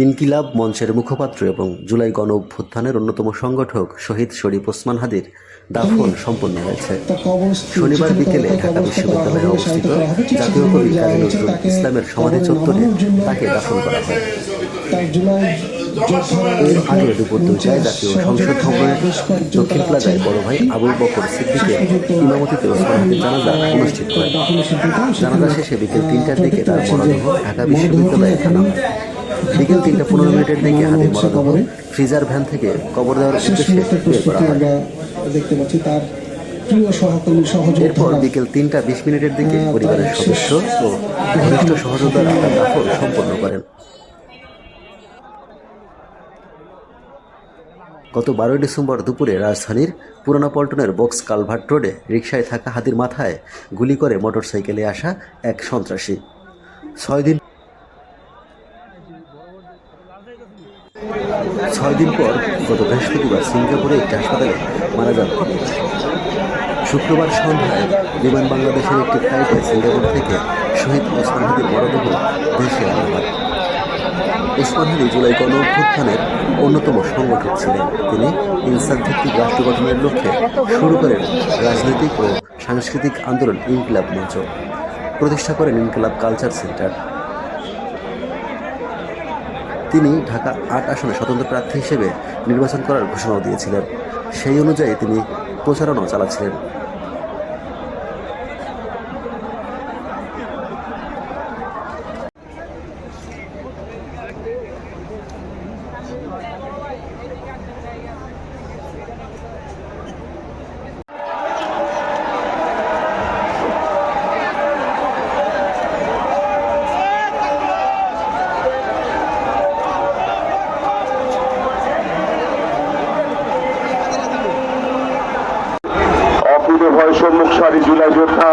ইনকিলাব মঞ্চের মুখপাত্র এবং জুলাই গণ অভ্যুত্থানের অন্যতম সংগঠক শহীদ শরীফ ওসমান হাদির দাফন সম্পন্ন হয়েছে। শনিবার বিকেলে ঢাকা বিশ্ববিদ্যালয়ে অবস্থিত জাতীয় কবি কাজী নজরুল ইসলামের সমাধি চত্বরে তাকে দাফন করা হয়। এর আগে দুপুর জাতীয় সংসদ দক্ষিণ প্লাজায় বড় ভাই আবুল বকর সিদ্দিকের ইমামতিতে জানাজা অনুষ্ঠিত হয়। জানাজা শেষে বিকেল তিনটার দিকে তার মরদেহ ঢাকা বিশ্ববিদ্যালয়ে আনা হয়। বিকেল তিনটা পনেরো মিনিটের দিকে হাতের মরদেহ ফ্রিজার ভ্যান থেকে কবর দেওয়ার উদ্দেশ্যে দেখতে পাচ্ছি। তার এরপর বিকেল তিনটা বিশ মিনিটের দিকে পরিবারের সদস্য ও ঘনিষ্ঠ সহযোদ্ধারা দাফন সম্পন্ন করেন। গত বারোই ডিসেম্বর দুপুরে রাজধানীর পুরানা পল্টনের বক্স কালভার্ট রোডে রিকশায় থাকা হাতির মাথায় গুলি করে মোটরসাইকেলে আসা এক সন্ত্রাসী। ছয় দিন ছয় দিন পর গত বৃহস্পতিবার সিঙ্গাপুরে একটি হাসপাতালে মারা যান শুক্রবার সন্ধ্যায় বিমান বাংলাদেশের একটি ফ্লাইটে সিঙ্গাপুর থেকে শহীদ ওসমান হাদির মরদেহ দেশে আনা হয়। ওসমান হাদি জুলাই গণ অভ্যুত্থানের অন্যতম সংগঠক ছিলেন। তিনি ইনসান ভিত্তিক রাষ্ট্র গঠনের লক্ষ্যে শুরু করেন রাজনৈতিক ও সাংস্কৃতিক আন্দোলন ইনকিলাব মঞ্চ। প্রতিষ্ঠা করেন ইনকিলাব কালচার সেন্টার। তিনি ঢাকা আট আসনে স্বতন্ত্র প্রার্থী হিসেবে নির্বাচন করার ঘোষণাও দিয়েছিলেন। সেই অনুযায়ী তিনি প্রচারণাও চালাচ্ছিলেন। অকুলে ভয় সম্মুখ সারি জুলাই যোদ্ধা।